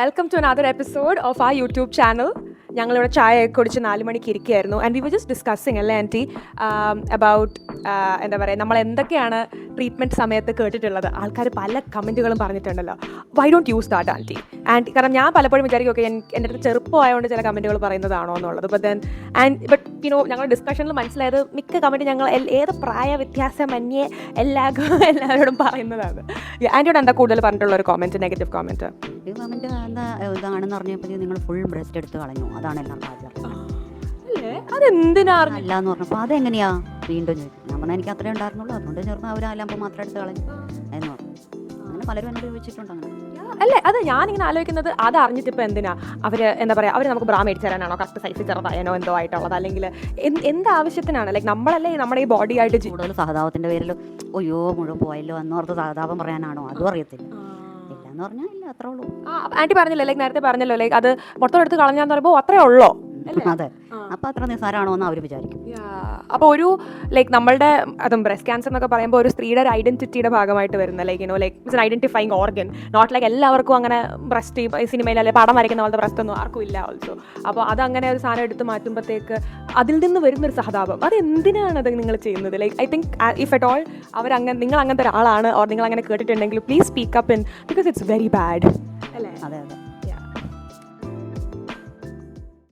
Welcome to another episode of ആ YouTube channel ഞങ്ങളിവിടെ ചായ കുടിച്ച് നാല് മണിക്ക് ഇരിക്കുകയായിരുന്നു. And we were just discussing അല്ലേ ആന്റി അബൌട്ട് എന്താ പറയുക നമ്മൾ എന്തൊക്കെയാണ് ട്രീറ്റ്മെന്റ് സമയത്ത് കേട്ടിട്ടുള്ളത്? ആൾക്കാർ പല കമന്റുകളും പറഞ്ഞിട്ടുണ്ടല്ലോ. Why don't use that aunty and കാരണം ഞാൻ പലപ്പോഴും വിചാരിക്കും ഓക്കെ എന്റെ അടുത്ത് ചെറുപ്പമായതുകൊണ്ട് ചില കമന്റുകൾ പറയുന്നതാണോ എന്നുള്ളത്. But then and but you know ഞങ്ങളുടെ ഡിസ്കഷനിൽ മനസ്സിലായത് മിക്ക കമന്റ് ഞങ്ങൾ ഏത് പ്രായ വ്യത്യാസം അന്യേ എല്ലാ എല്ലാവരോടും പറയുന്നതാണ്. ആന്റിയോട് എന്താ കൂടുതൽ പറഞ്ഞിട്ടുള്ള ഒരു കോമന്റ് നെഗറ്റീവ് കോമെന്റ് ഈ കമന്റ് എന്താ ഇതാണെന്ന് അറിഞ്ഞപ്പോൾ നിങ്ങൾ ഫുൾ ബ്രസ്റ്റ് എടുത്ത് കളഞ്ഞു. അതാണ് എല്ലാം പറഞ്ഞപ്പോ അതെന്തിനാ അറിഞ്ഞ? അല്ല എന്ന് പറഞ്ഞപ്പോൾ അതെങ്ങനെയാ? വീണ്ടും ചോദിക്കും ഞാൻ പറഞ്ഞാൽ എനിക്ക് അത്രേ ഉണ്ടായിരുന്നുള്ളൂ. അതുകൊണ്ട് ചേർന്ന് അവർ അല്ലാമ്പോൾ മാത്രം എടുത്ത് കളഞ്ഞു. എന്ന് പറഞ്ഞു. അങ്ങനെ പലരും എന്നോട് ചോദിച്ചിട്ടുണ്ട് അങ്ങനെ. അല്ലേ? അത് ഞാനിങ്ങനെ ആലോചിക്കുന്നത് അത് അറിഞ്ഞിട്ട് ഇപ്പം എന്തിനാ? അവർ എന്താ പറയുക അവർ നമുക്ക് ബ്രാ മേടിച്ച് തരാനാണോ? കറക്റ്റ് സൈസ് ചെറുതായനോ എന്തോ ആയിട്ടുള്ളത്? അല്ലെങ്കിൽ എന്ത് ആവശ്യത്തിനാണ്? ലൈക്ക് നമ്മളല്ലേ നമ്മുടെ ഈ ബോഡി ആയിട്ട് കൂടുതൽ സഹതാപത്തിന്റെ പേരിൽ അയ്യോ മുഴുവൻ പോയല്ലോ എന്നോർത്ത് സഹതാപം പറയാനാണോ? അതും അറിയത്തില്ല. എന്ന് പറഞ്ഞാൽ ഇല്ല അത്രേ ഉള്ളൂ ആ ആന്റി പറഞ്ഞില്ലേ ലൈക്ക് നേരത്തെ പറഞ്ഞല്ലോ ലൈക്ക് അത് മൊത്തം എടുത്ത് കളഞ്ഞാന്ന് പറയുമ്പോൾ അത്രേ ഉള്ളോ? അതെ. അപ്പൊ അത്ര നിസ്സാരമാണോ എന്ന് അവർ വിചാരിക്കും. അപ്പൊ ഒരു ലൈക്ക് നമ്മളുടെ അതും ബ്രസ്റ്റ് ക്യാൻസർ എന്നൊക്കെ പറയുമ്പോൾ ഒരു സ്ത്രീയുടെ ഒരു ഐഡന്റിറ്റിയുടെ ഭാഗമായിട്ട് വരുന്ന like you know like it's identifying organ not like എല്ലാവർക്കും അങ്ങനെ ബ്രസ്റ്റ് സിനിമയിൽ അല്ലെങ്കിൽ പടം വരയ്ക്കുന്ന പോലത്തെ ബ്രസ്റ്റ് ഒന്നും ആർക്കും ഇല്ല ഓൾസോ അപ്പോൾ അത് അങ്ങനെ ഒരു സാധനം എടുത്ത് മാറ്റുമ്പോഴത്തേക്ക് അതിൽ നിന്ന് വരുന്ന ഒരു സഹതാപം. അത് എന്തിനാണ് അത് നിങ്ങൾ ചെയ്യുന്നത്? Like I think if at all അവർ അങ്ങനെ നിങ്ങൾ അങ്ങനത്തെ ഒരാളാണ് ഓർ നിങ്ങൾ അങ്ങനെ കേട്ടിട്ടുണ്ടെങ്കിൽ please speak up in because it's very bad അല്ലേ അതെ അതെ.